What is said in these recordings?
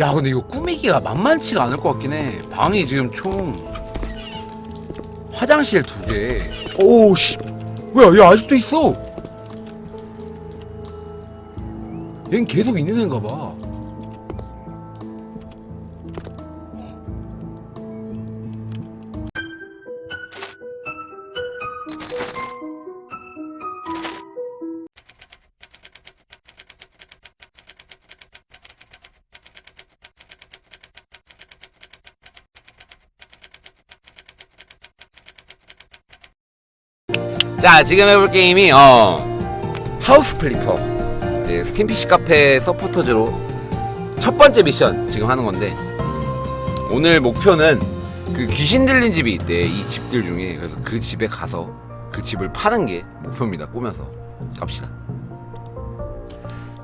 야 근데 이거 꾸미기가 만만치가 않을 것 같긴 해. 방이 지금 총 화장실 두개. 오씨. 뭐야 얘 아직도 있어? 얜 계속 있는 애인가 봐 지금 해볼 게임이 어 하우스 플리퍼 네, 스팀 PC 카페 서포터즈로 첫 번째 미션 지금 하는 건데 오늘 목표는 그 귀신 들린 집이 있대 이 집들 중에 그래서 그 집에 가서 그 집을 파는 게 목표입니다 꾸며서 갑시다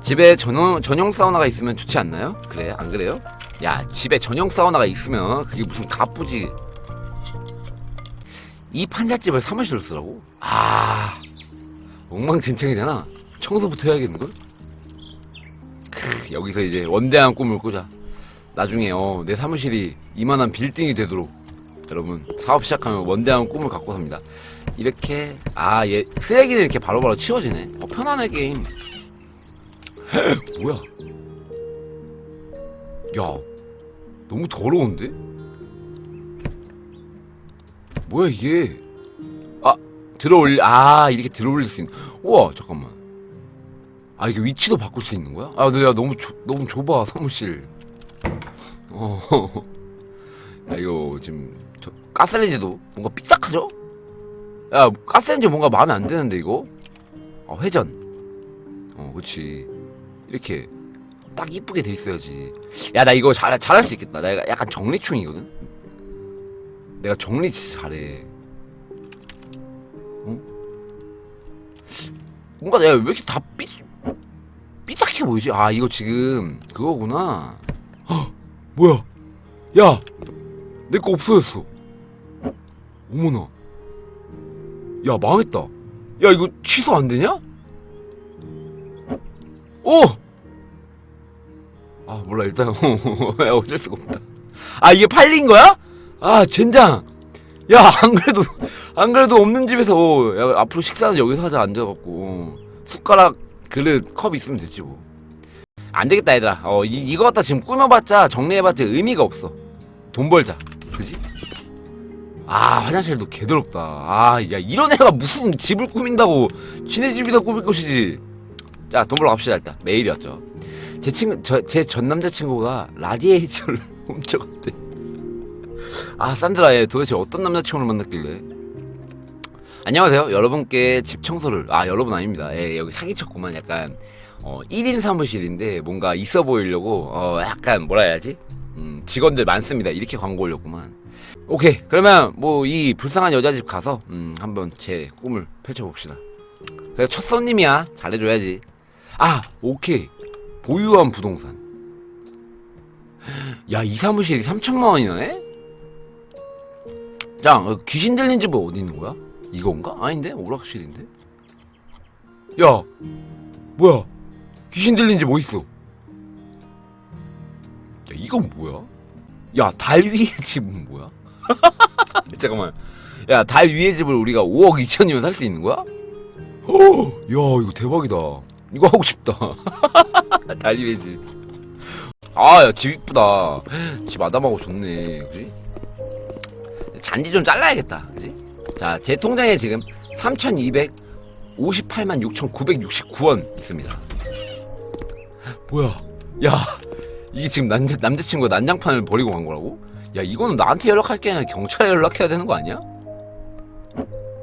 집에 전용, 전용 사우나가 있으면 좋지 않나요? 그래 안 그래요? 야 집에 전용 사우나가 있으면 그게 무슨 가쁘지 이 판잣집을 사무실로 쓰라고? 아 엉망진창이잖아. 청소부터 해야겠는걸? 크, 여기서 이제 원대한 꿈을 꾸자. 나중에 어, 내 사무실이 이만한 빌딩이 되도록. 여러분 사업 시작하면 원대한 꿈을 갖고 삽니다. 이렇게 아 얘 쓰레기는 이렇게 바로바로 치워지네. 어, 편안해 게임. 뭐야? 야 너무 더러운데? 뭐야 이게? 아 들어올리 아 이렇게 들어올릴 수 있는 우와 잠깐만. 아 이게 위치도 바꿀 수 있는 거야? 아 근데 야 너무 좁 너무 좁아 사무실. 어. 야, 이거 지금 저 가스레인지도 뭔가 삐딱하죠? 야 가스레인지 뭔가 마음에 안 드는데 이거? 어 회전. 어 그렇지 이렇게 딱 이쁘게 돼 있어야지. 야 나 이거 잘 잘할 수 있겠다. 나 약간 정리충이거든 내가 정리 잘해. 어? 뭔가 내가 왜 이렇게 다 삐, 삐딱해 보이지? 아, 이거 지금 그거구나. 헉, 뭐야? 야! 내 거 없어졌어. 어머나. 야, 망했다. 야, 이거 취소 안 되냐? 어! 아, 몰라, 일단, 야, 어쩔 수가 없다. 아, 이게 팔린 거야? 아 젠장! 야 안 그래도 안 그래도 없는 집에서 야, 앞으로 식사는 여기서 하자 앉아갖고. 숟가락 그릇 컵 있으면 됐지 뭐. 안되겠다 얘들아. 어 이, 이거 갖다 지금 꾸며봤자 정리해봤자 의미가 없어. 돈 벌자. 그지? 아 화장실도 개더럽다. 아 야 이런 애가 무슨 집을 꾸민다고 지네 집이다 꾸밀 것이지. 자 돈 벌러 갑시다 일단. 메일이었죠. 제 친구 제전 남자친구가 라디에이터를 훔쳐갔대 아 산드라 얘 도대체 어떤 남자친구를 만났길래? 안녕하세요. 여러분께 집 청소를 아 여러분 아닙니다. 예, 여기 사기쳤구만. 약간 어 1인 사무실인데 뭔가 있어 보이려고 어 약간 뭐라 해야지? 음, 직원들 많습니다. 이렇게 광고 올렸구만. 오케이. 그러면 뭐 이 불쌍한 여자 집 가서 음, 한번 제 꿈을 펼쳐봅시다. 그래 첫 손님이야. 잘해줘야지. 아 오케이. 보유한 부동산. 야 이 사무실이 3천만 원이나 해? 자, 어, 귀신 들린 집은 어디 있는 거야? 이건가? 아닌데? 오락실인데? 야, 뭐야? 귀신 들린 집 어디 있어? 야, 이건 뭐야? 야, 달 위의 집은 뭐야? 잠깐만. 야, 달 위의 집을 우리가 5억 2천이면 살 수 있는 거야? 어, 야, 이거 대박이다. 이거 하고 싶다. 달 위의 집. 아, 야, 집 이쁘다. 집 아담하고 좋네. 그지? 잔디 좀 잘라야겠다. 그지? 자, 제 통장에 지금 3,258만 6,969원 있습니다. 뭐야? 야, 이게 지금 남자, 남자친구가 난장판을 버리고 간 거라고? 야, 이거는 나한테 연락할 게 아니라 경찰에 연락해야 되는 거 아니야?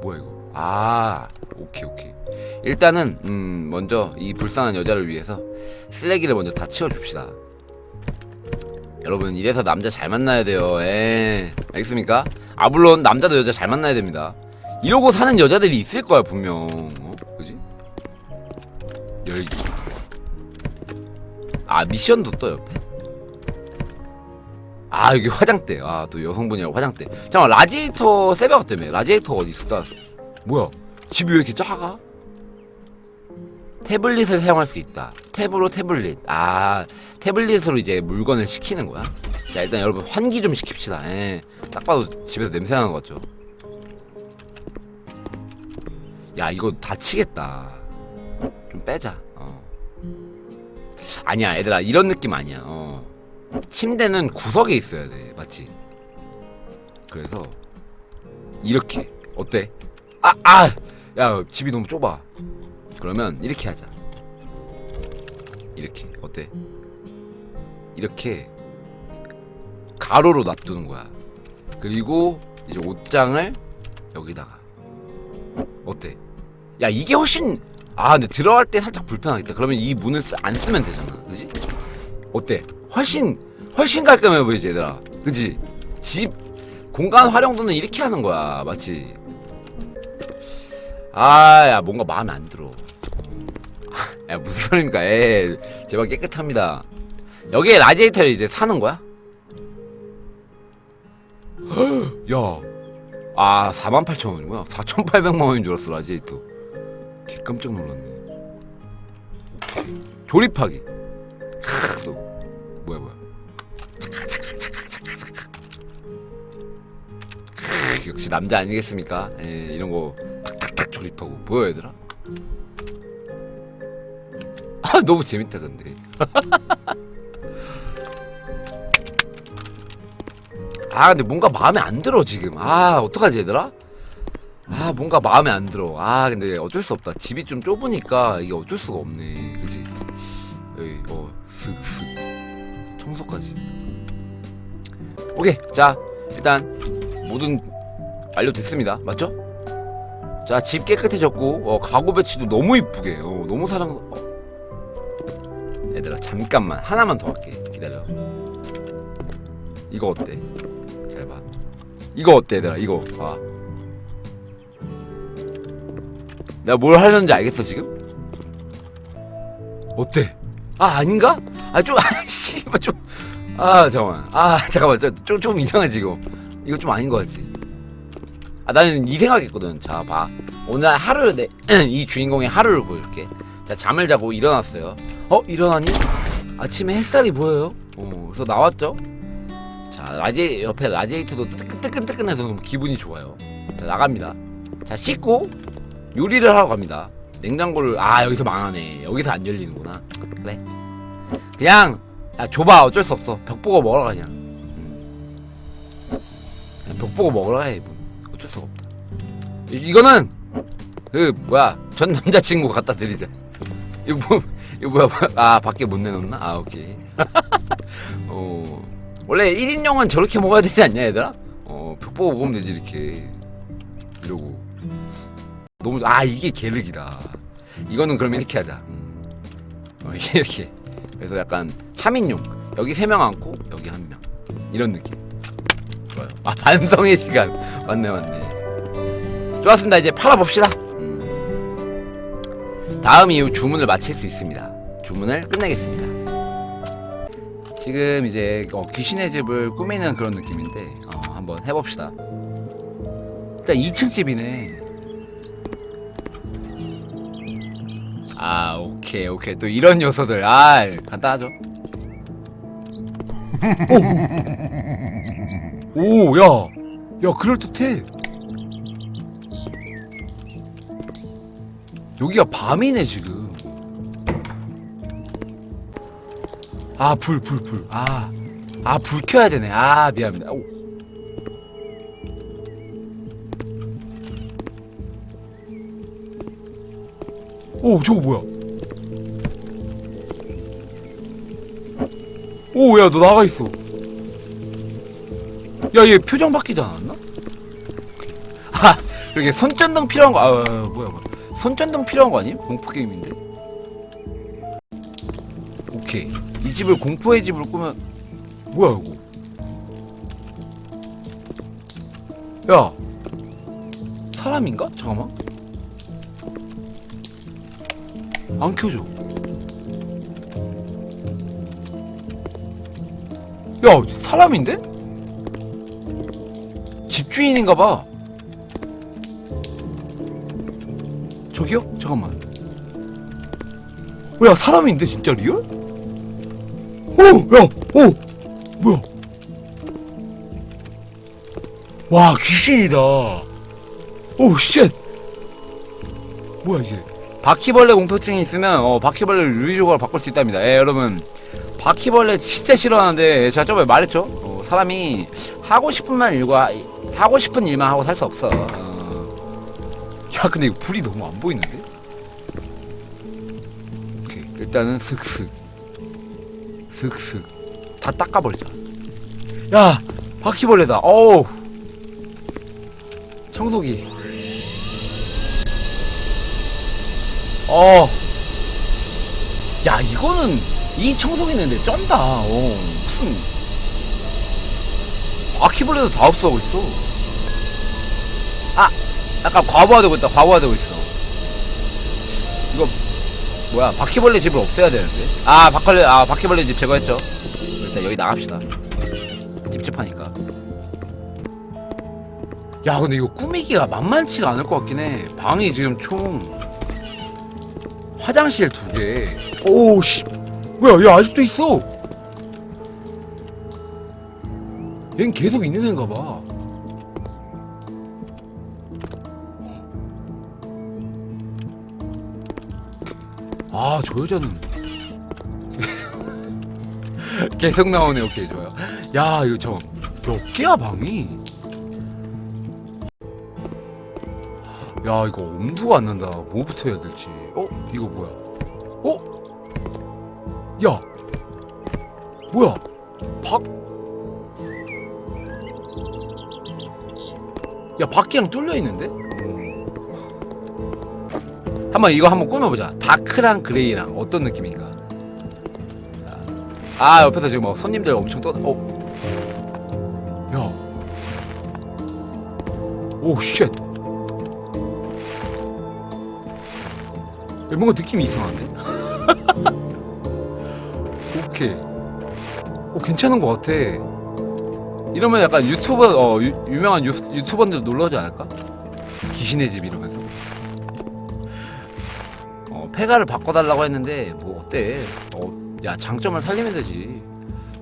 뭐야, 이거? 아, 오케이, 오케이. 일단은, 음, 먼저 이 불쌍한 여자를 위해서 쓰레기를 먼저 다 치워줍시다. 여러분 이래서 남자 잘 만나야 돼요. 에 알겠습니까? 아 물론 남자도 여자 잘 만나야 됩니다. 이러고 사는 여자들이 있을 거야 분명. 어? 그지? 열기. 아 미션도 떠 옆에. 아 여기 화장대. 아 또 여성분이랑 화장대. 잠깐 라지에이터 세배가 때문에 라지에이터 어디 있을까? 뭐야? 집이 왜 이렇게 작아? 태블릿을 사용할 수 있다. 탭으로 태블릿. 아, 태블릿으로 이제 물건을 시키는 거야. 자, 일단 여러분 환기 좀 시킵시다. 예. 딱 봐도 집에서 냄새 나는 것 같죠? 야, 이거 다치겠다. 좀 빼자. 어. 아니야, 얘들아. 이런 느낌 아니야. 어. 침대는 구석에 있어야 돼. 맞지? 그래서 이렇게 어때? 아, 아! 야, 집이 너무 좁아. 그러면 이렇게 하자. 이렇게 어때? 이렇게 가로로 놔두는 거야. 그리고 이제 옷장을 여기다가 어때? 야 이게 훨씬 아 근데 들어갈 때 살짝 불편하겠다. 그러면 이 문을 쓰, 안 쓰면 되잖아, 그지? 어때? 훨씬 훨씬 깔끔해 보이지 얘들아, 그지? 집 공간 활용도는 이렇게 하는 거야, 맞지? 아, 야 뭔가 마음에 안 들어. 야 무슨 소리입니까? 에 제발 깨끗합니다. 여기에 라디에이터를 이제 사는 거야? 야, 아 48,000원이구나. 4,800만 원인 줄 알았어 라디에이터. 개 깜짝 놀랐네. 조립하기. 크, 또 뭐야 뭐야. 크, 역시 남자 아니겠습니까? 에, 이런 거 탁탁탁 조립하고 보여 얘들아? 아 너무 재밌다 근데. 아 근데 뭔가 마음에 안 들어 지금. 아 어떡하지 얘들아? 아 뭔가 마음에 안 들어. 아 근데 어쩔 수 없다. 집이 좀 좁으니까 이게 어쩔 수가 없네. 그지? 여기 어 슥슥. 청소까지. 오케이. 자 일단 모든 완료됐습니다. 맞죠? 자 집 깨끗해졌고 어, 가구 배치도 너무 이쁘게. 어, 너무 사랑 어. 얘들아 잠깐만. 하나만 더 할게. 기다려. 이거 어때? 잘 봐. 이거 어때 얘들아? 이거 봐. 내가 뭘 하려는지 알겠어 지금? 어때? 아 아닌가? 아좀 아씨발 좀아 잠깐만. 아 잠깐만. 좀좀 좀 이상하지 이거 이거 좀 아닌 거 같지? 아 나는 이 생각했거든. 자 봐. 오늘 하루 내 이 주인공의 하루를 보여줄게. 자 잠을 자고 일어났어요 어 일어나니? 아침에 햇살이 보여요? 어 그래서 나왔죠? 자 라지 옆에 라지에이터도 뜨끈뜨끈뜨끈해서 너무 기분이 좋아요. 자 나갑니다. 자 씻고 요리를 하러 갑니다. 냉장고를 아 여기서 망하네. 여기서 안 열리는구나. 그래. 그냥 야 줘봐. 어쩔 수 없어. 벽 보고 먹으러 가냐 음. 그냥 벽 보고 먹으러 가 이분. 어쩔 수가 없다. 이, 이거는 그 뭐야. 전 남자친구 갖다 드리자. 이거 뭐 이거 뭐야. 아 밖에 못 내놓나? 아 오케이. 어 원래 1인용은 저렇게 먹어야 되지 않냐 얘들아? 어벽 보고 먹으면 되지 이렇게. 이러고. 너무 아 이게 계륵이다. 이거는 그럼 이렇게 하자. 음. 어, 이렇게 그래서 약간 3인용. 여기 3명 앉고 여기 1명. 이런 느낌. 좋아요. 아 반성의 시간. 맞네 맞네. 좋았습니다. 이제 팔아봅시다. 음. 다음 이후 주문을 마칠 수 있습니다. 주문을 끝내겠습니다. 지금 이제 어, 귀신의 집을 꾸미는 그런 느낌인데 어, 한번 해봅시다. 일단 2층 집이네. 아 오케이 오케이. 또 이런 요소들. 아 간단하죠? 오야야 그럴 듯해 여기가 밤이네 지금. 아 불 불 불 아 아 불 켜야 되네. 아 미안합니다. 오. 오 저거 뭐야? 오 야 너 나가 있어. 야 얘 표정 바뀌지 않았나? 아 이렇게 손전등 필요한 거 아, 아, 아 뭐야 뭐야 손전등 필요한 거 아님? 공포 게임인데 오케이 이 집을 공포의 집으로 꾸면 뭐야 이거 야 사람인가? 잠깐만 안 켜져. 야, 사람인데? 집주인인가 봐. 잠깐만. 뭐야 사람인데 진짜 리얼? 오, 야, 오, 뭐야? 와 귀신이다. 오, 쉣. 뭐야 이게? 바퀴벌레 공포증이 있으면 어, 바퀴벌레를 유리적으로 바꿀 수 있답니다. 예, 여러분. 바퀴벌레 진짜 싫어하는데 제가 저번에 말했죠. 어, 사람이 하고 싶은 말 일과 하고 싶은 일만 하고 살 수 없어. 어. 야, 근데 이거 불이 너무 안 보이는데? 일단은 슥슥, 슥슥 다 닦아버리자. 야, 바퀴벌레다. 어우, 청소기. 어. 야, 이거는 이 청소기는 근데 쩐다. 어, 무슨 바퀴벌레도 다 없어하고 있어. 아, 약간 과부하되고 있다. 과부하되고 있어. 뭐야? 바퀴벌레 집을 없애야 되는데. 아, 바퀴벌레 아 바퀴벌레 집 제거했죠. 일단 여기 나갑시다. 찝찝하니까. 야, 근데 이거 꾸미기가 만만치가 않을 것 같긴 해. 방이 지금 총 화장실 두 개. 오, 씨. 뭐야, 얘 아직도 있어. 얜 계속 있는 애인가 봐. 아, 저 여자는 계속 나오네. 오케이, 좋아요. 야, 이거 저 몇 개야 방이? 야, 이거 엄두가 안 난다. 뭐부터 해야 될지. 어, 이거 뭐야? 어? 야, 뭐야? 박? 야, 밖이랑 뚫려 있는데? 한번 이거 한번 꾸며보자. 다크랑 그레이랑 어떤 느낌인가? 자. 아, 옆에서 지금 뭐 손님들 엄청 떠. 어? 야. 오, 쉣. 야, 뭔가 느낌이 이상한데? 오케이. 오, 괜찮은 것 같아. 이러면 약간 유튜버, 어, 유, 유명한 유, 유튜버들 놀러 오지 않을까? 귀신의 집 이러 폐가를 바꿔달라고 했는데, 뭐, 어때? 어, 야, 장점을 살리면 되지.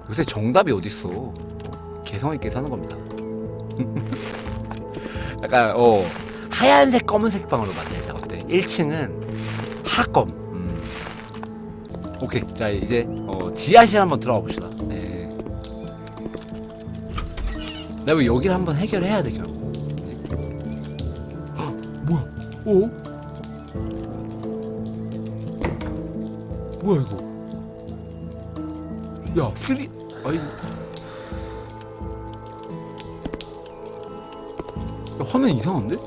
요새 정답이 어딨어. 어, 개성 있게 사는 겁니다. 약간, 어, 하얀색, 검은색 방으로 만들자. 어때? 1층은 하검. 음. 오케이. 자, 이제, 어, 지하실 한번 들어가 봅시다. 네. 내가 왜 여기를 한번 해결해야 되겠고. 뭐야? 어? 뭐야 이거? 야, 쓰리 아이. 야, 화면 이상한데?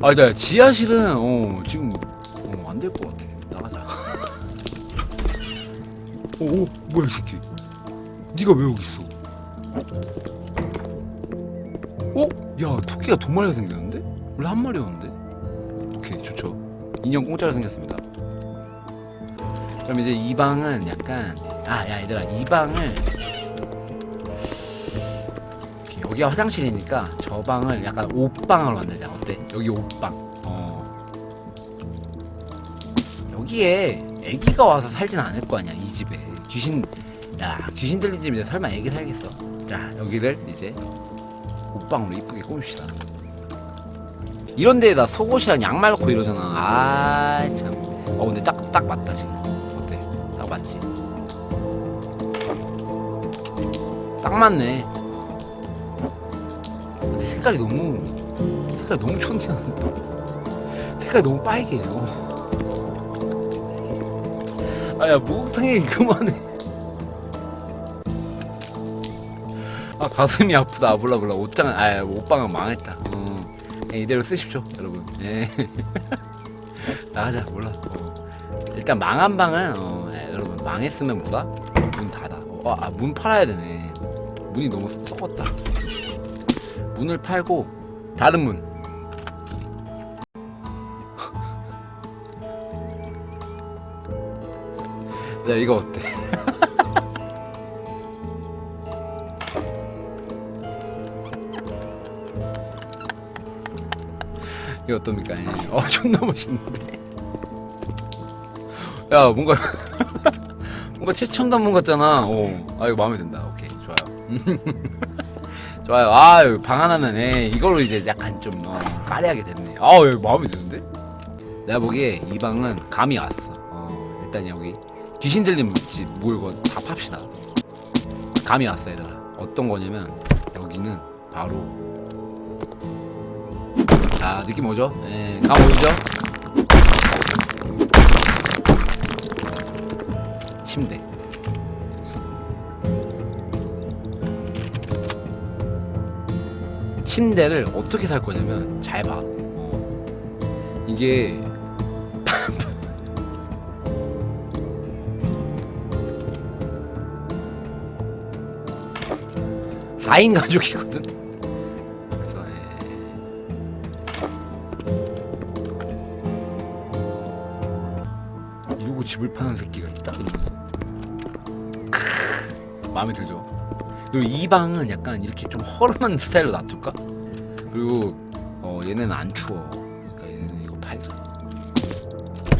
아, 나 지하실은 어 지금 어, 안될 것 같아. 나가자. 오, 오, 뭐야 이 새끼? 네가 왜 여기 있어? 어? 야, 토끼가 두 마리가 생겼는데? 원래 한 마리였는데? 오케이, 좋죠. 인형 공짜로 생겼습니다. 그럼 이제 이 방은 약간 아, 야, 얘들아, 이 방을 여기가 화장실이니까 저 방을 약간 옷방으로 만들자. 어때? 여기 옷방. 어. 여기에 애기가 와서 살진 않을 거 아니야, 이 집에. 귀신 야, 귀신 들린 집인데 설마 애기 살겠어? 자, 여기를 이제 옷방으로 이쁘게 꾸밉시다. 이런 데에다 속옷이랑 양말 넣고 이러잖아. 아, 참. 어, 근데 딱, 딱 맞다, 지금. 맞지? 딱 맞네. 근데 색깔이 너무, 색깔이 너무 촌티한다. 색깔이 너무 빨개요. 아, 야, 목욕탕에 그만해. 아 가슴이 아프다 아, 몰라 몰라 옷장은 아 옷방은 망했다 어. 그냥 이대로 쓰십시오 여러분 예. 나가자 몰라 어. 일단 망한 방은 어, 예, 망했으면 뭐다 문 닫아 어, 아, 문 팔아야 되네 문이 너무 썩었다 문을 팔고 다른 문 야 이거 어때 이거 어떻습니까? 예. 어 존나 멋있는데. 야 뭔가 뭔가 최첨단문 같잖아. 어. 아 이거 마음에 든다. 오케이 좋아요. 좋아요. 아방 하나는 에 이걸로 이제 약간 좀 어, 까리하게 됐네. 아 이거 마음에 드는데? 내가 보기에 이 방은 감이 왔어. 어, 일단 여기 귀신 들린 집 물건 다 팝시다. 감이 왔어 얘들아. 어떤 거냐면 여기는 바로 자 느낌 오죠? 예, 감 오시죠? 침대. 침대를 어떻게 살 거냐면 잘 봐. 어, 이게 4인 가족이거든. 그래서 예. 이러고 집을 파는 새끼 마음에 들죠. 그리고 이 방은 약간 이렇게 좀 허름한 스타일로 놔둘까? 그리고 어, 얘네는 안 추워. 그러니까 얘네는 이거 팔자.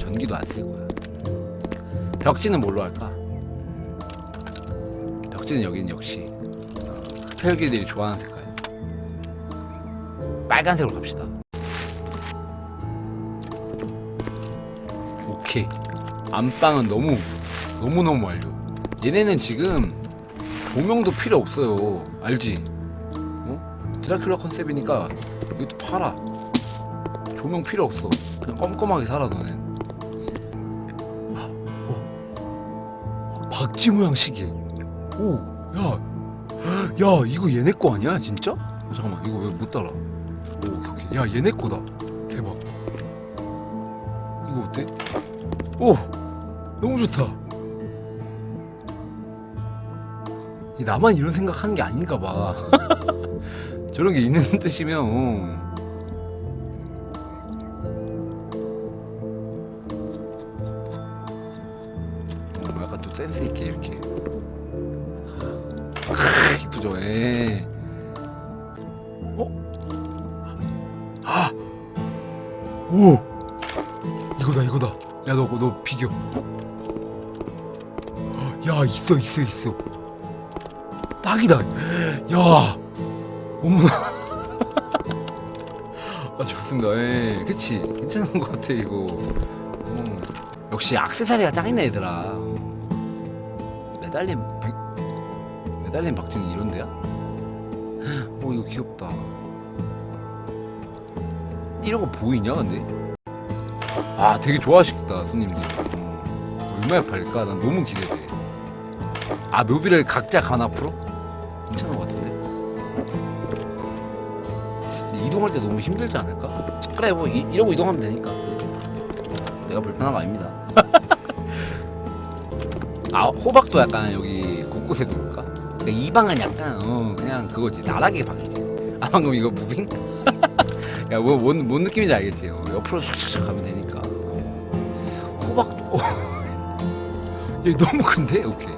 전기도 안 쓸 거야. 벽지는 뭘로 할까? 음, 벽지는 여기는 역시 어, 흡혈귀들이 좋아하는 색깔. 빨간색으로 갑시다. 오케이. 안방은 너무 너무 너무 완료. 얘네는 지금 조명도 필요 없어요. 알지? 어? 드라큘라 컨셉이니까 이것도 팔아. 조명 필요 없어. 그냥 껌껌하게 살아 너는. 어. 박쥐 모양 시계. 오, 야, 야 이거 얘네 거 아니야 진짜? 어, 잠깐만 이거 왜 못 따라? 오, 오케이 오케이. 야 얘네 거다. 대박. 이거 어때? 오, 너무 좋다. 나만 이런 생각하는 게 아닌가 봐. 저런 게 있는 뜻이면 어. 어, 약간 또 센스 있게 이렇게 크, 이쁘죠. 예. 어? 아, 오, 이거다 이거다. 야 너너 비교. 야 있어 있어 있어. 딱이다. 야, 어머나. 아 좋습니다. 예, 그치. 괜찮은 것 같아 이거. 어. 역시 악세사리가 짱이네 얘들아. 매달림 백... 매달림 박쥐는 이런 데야? 오 이거 귀엽다. 이런 거 보이냐 근데? 아 되게 좋아하시겠다 손님들. 어. 얼마에 팔릴까? 난 너무 기대돼. 아 묘비를 각자 간 앞으로? 괜찮은 것 같은데? 이동할 때 너무 힘들지 않을까? 그래 뭐 이, 이러고 이동하면 되니까 내가 불편한 거 아닙니다 아 호박도 약간 여기 곳곳에 놓을까? 그러니까 이 방은 약간 어 그냥 그거지 나락의 방이지 아 방금 이거 무빙? 야뭐 뭔, 뭔 느낌인지 알겠지 어, 옆으로 샥샥샥 가면 되니까 어. 호박도 어. 얘 너무 큰데? 오케이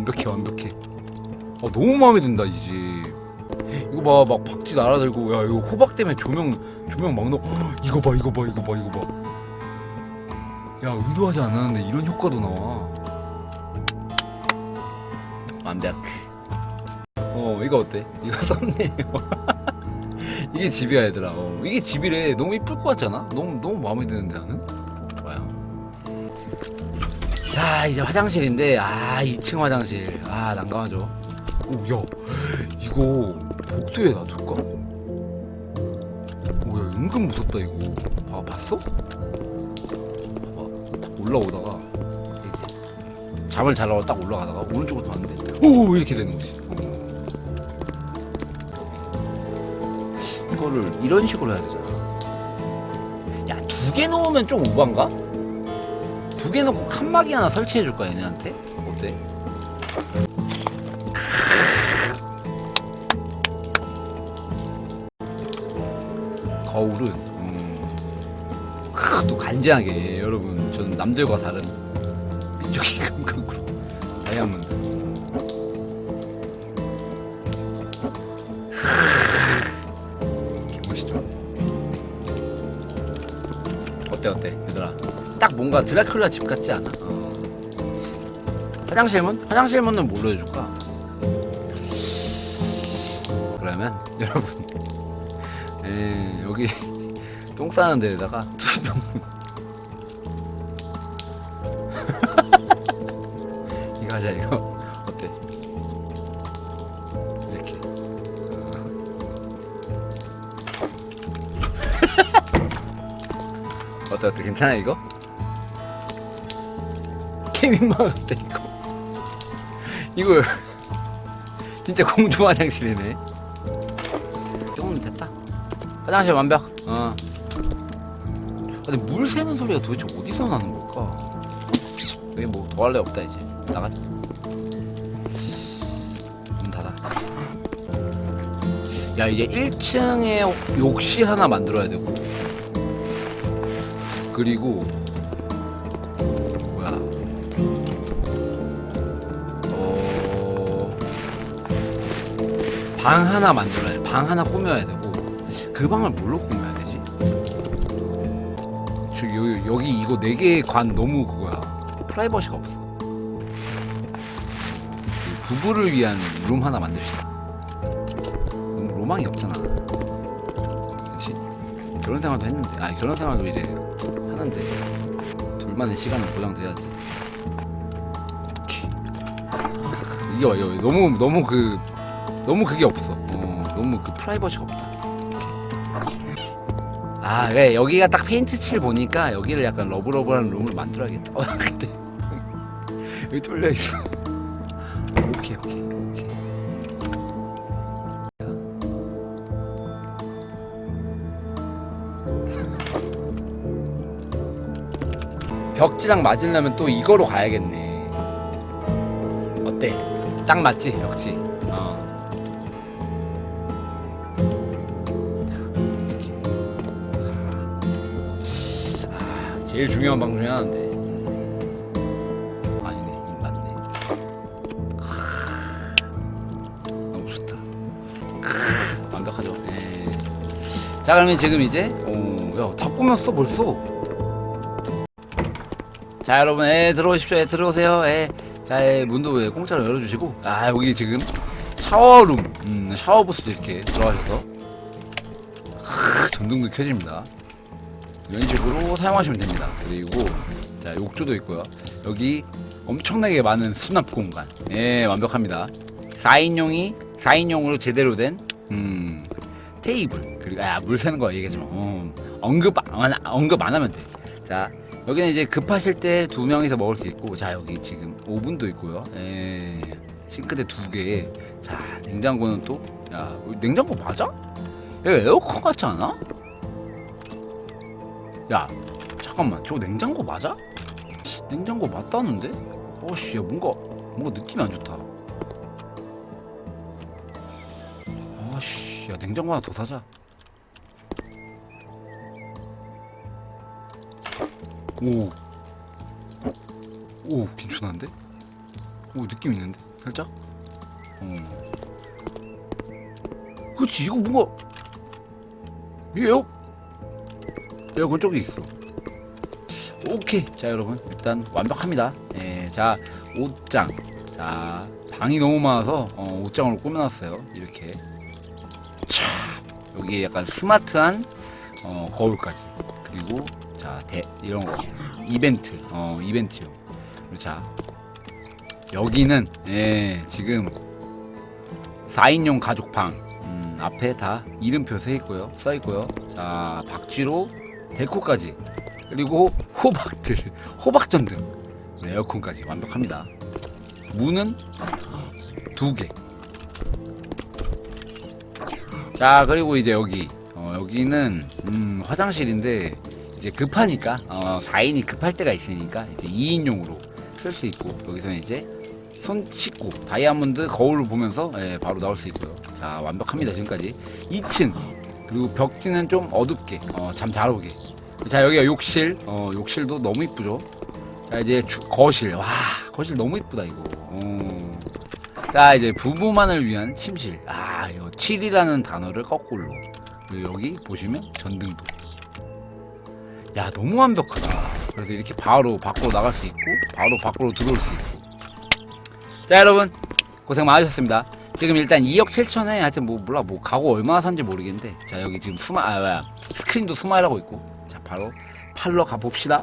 완벽해 완벽해. 아 너무 마음에 든다 이 집. 이거 봐 막 박쥐 날아들고 야 이거 호박 때문에 조명 조명 막 넣어 헉, 이거 봐 이거 봐 이거 봐 이거 봐야 의도하지 않았는데 이런 효과도 나와. 완벽. 어 이거 어때? 이거 썸네일. 이게 집이야 얘들아. 어, 이게 집이래. 너무 이쁠 것 같지 않아? 너무 너무 마음에 드는데 나는 자 이제 화장실인데 아 2층 화장실 아 난감하죠 오야 이거 복도에 놔둘까? 오야 은근 무섭다 이거 봐 봤어? 봐봐 딱 올라오다가 이제 잠을 잘 나고 딱 올라가다가 오른쪽으로 봤는데 오 이렇게 되는 거지 어. 이거를 이런 식으로 해야 되잖아 야 두 개 넣으면 좀 오반가? 두개 넣고 칸막이 하나 설치해 줄까 얘네한테? 어때? 거울은 음, 크, 또 간지나게 여러분 저는 남들과 다른 민족의 감각으로 다이아 뭔가 드라큘라 집 같지 않아? 어. 화장실 문? 화장실 문은 뭘로 해줄까? 그러면 여러분 에, 여기 똥 싸는 데에다가 이거 하자 이거 어때? 이렇게 어때 어때 괜찮아 이거? 케빈만 어때 이거? 이거 진짜 공중 화장실이네. 조금 됐다. 화장실 완벽. 어. 근데 물 새는 소리가 도대체 어디서 나는 걸까? 여기 뭐 더 할 래 없다 이제 나가자. 문 닫아. 야 이제 1층에 욕실 하나 만들어야 되고 그리고 방 하나 만들어야 돼. 방 하나 꾸며야 되고 그 방을 뭘로 꾸며야 되지? 저 여, 여기 이거 네 개의 관 너무 그거야. 프라이버시가 없어. 그 부부를 위한 룸 하나 만듭시다. 너무 로망이 없잖아. 그렇지? 결혼 생활도 했는데, 아 결혼 생활도 이제 하는데 둘만의 시간은 보장돼야지. 이게 와, 이거 너무 너무 그 너무 그게 없어. 어, 너무 그 프라이버시가 없다. 아, 그래 여기가 딱 페인트 칠 보니까 여기를 약간 러브러브한 룸을 만들어야겠다. 어, 근데 여기 뚫려 있어. 오케이, 오케이, 오케이. 벽지랑 맞으려면 또 이거로 가야겠네. 어때? 딱 맞지, 벽지. 제일 중요한 방 중에 하나인데. 아니네, 이 맞네. 너무 좋다. 완벽하죠. 예. 자, 그러면 지금 이제, 오, 야, 다 꾸몄어 벌써. 자, 여러분, 예, 들어오십시오. 예, 들어오세요. 예. 자, 예, 문도 예, 공짜로 열어주시고, 아, 여기 지금 샤워룸, 음, 샤워부스도 이렇게 들어가셔서, 크, 전등도 켜집니다. 이런 식으로 사용하시면 됩니다. 그리고 자 욕조도 있고요. 여기 엄청나게 많은 수납 공간. 예, 완벽합니다. 4인용이 4인용으로 제대로 된 음, 테이블 그리고 아, 물 새는 거 얘기하지 마. 어, 언급 안 언급 안 하면 돼. 자 여기는 이제 급하실 때 두 명이서 먹을 수 있고 자 여기 지금 오븐도 있고요. 예, 싱크대 두 개. 자 냉장고는 또 야 냉장고 맞아? 야, 에어컨 같지 않아? 야 잠깐만 저거 냉장고 맞아? 냉장고 맞다는데? 어씨 야 뭔가 뭔가 느낌이 안 좋다 아씨 야 냉장고 하나 더 사자 오. 오, 괜찮은데? 오, 느낌 있는데? 살짝? 어. 그치, 이거 뭔가. 이에 어, 에어컨 쪽에 있어. 오케이. 자, 여러분. 일단 완벽합니다. 예, 자, 옷장. 자, 방이 너무 많아서, 어, 옷장으로 꾸며놨어요. 이렇게. 차. 여기에 약간 스마트한, 어, 거울까지. 그리고, 자, 대, 이런 거. 이벤트. 어, 이벤트요. 그리고 자. 여기는, 예, 지금, 4인용 가족방. 음, 앞에 다 이름표 써 있고요. 써 있고요. 자, 박쥐로 데코까지. 그리고 호박들, 호박전 등. 네, 에어컨까지 완벽합니다. 문은 두 개. 자, 그리고 이제 여기. 어, 여기는 음, 화장실인데 이제 급하니까 어, 4인이 급할 때가 있으니까 이제 2인용으로 쓸 수 있고 여기서는 이제 손 씻고 다이아몬드 거울을 보면서 예, 바로 나올 수 있고요. 자 완벽합니다 지금까지 2층 그리고 벽지는 좀 어둡게 어, 잠 잘 오게. 자 여기가 욕실 어, 욕실도 너무 이쁘죠. 자 이제 주, 거실 와 거실 너무 이쁘다 이거. 어. 자 이제 부부만을 위한 침실 아 이거 7이라는 단어를 거꾸로 여기 보시면 전등도 야 너무 완벽하다 그래서 이렇게 바로 밖으로 나갈 수 있고 바로 밖으로 들어올 수 있고 자 여러분 고생 많으셨습니다 지금 일단 2억 7천에 하여튼 뭐 몰라 뭐 가구 얼마나 산지 모르겠는데 자 여기 지금 스마 아 뭐야 스크린도 스마일하고 있고. 자 바로 팔러 가봅시다.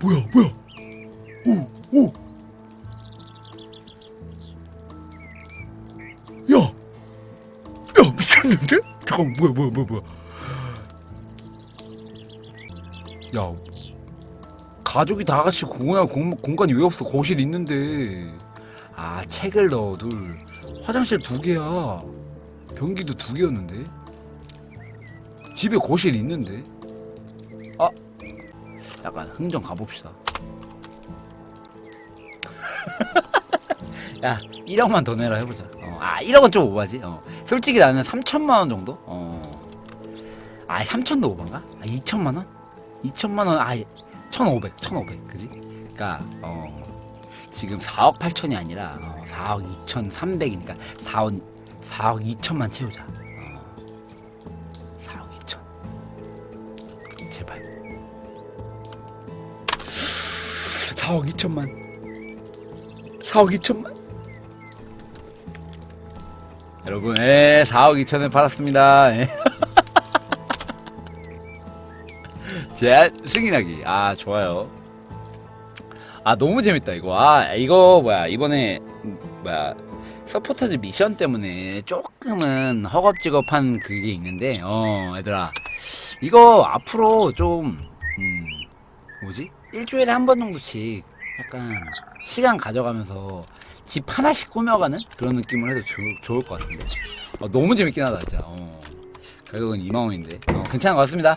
뭐야 뭐야? 오오. 야! 야 미쳤는데? 잠깐 뭐야 뭐야 뭐야 뭐야? 야 가족이 다 같이 공간, 공, 공간이 왜 없어 거실 있는데 아 책을 넣어 둘 화장실 두 개야 변기도 두 개였는데 집에 거실 있는데 약간 흥정 가봅시다 야 1억만 더 내라 해보자 어, 아 1억은 좀 오바지 어. 솔직히 나는 3천만 원 정도? 어. 아 3천도 오반가? 아 2천만 원? 2천만 원 아 1,500 1,500 그지? 그니까 어 지금 4억 8천이 아니라 어, 4억 2천3백이니까 4억 4억 2천만 채우자 어. 4억 2천 제발 4억 2천만 4억 2천만 여러분 예 4억 2천에 팔았습니다 예. 제 승인하기. 아 좋아요. 아 너무 재밌다 이거. 아 이거 뭐야 이번에 음, 뭐야 서포터즈 미션 때문에 조금은 허겁지겁한 그게 있는데 어 얘들아. 이거 앞으로 좀 음, 뭐지? 일주일에 한 번 정도씩 약간 시간 가져가면서 집 하나씩 꾸며가는 그런 느낌을 해도 좋, 좋을 것 같은데. 어, 너무 재밌긴 하다 진짜. 어. 가격은 2만원인데. 어, 괜찮은 것 같습니다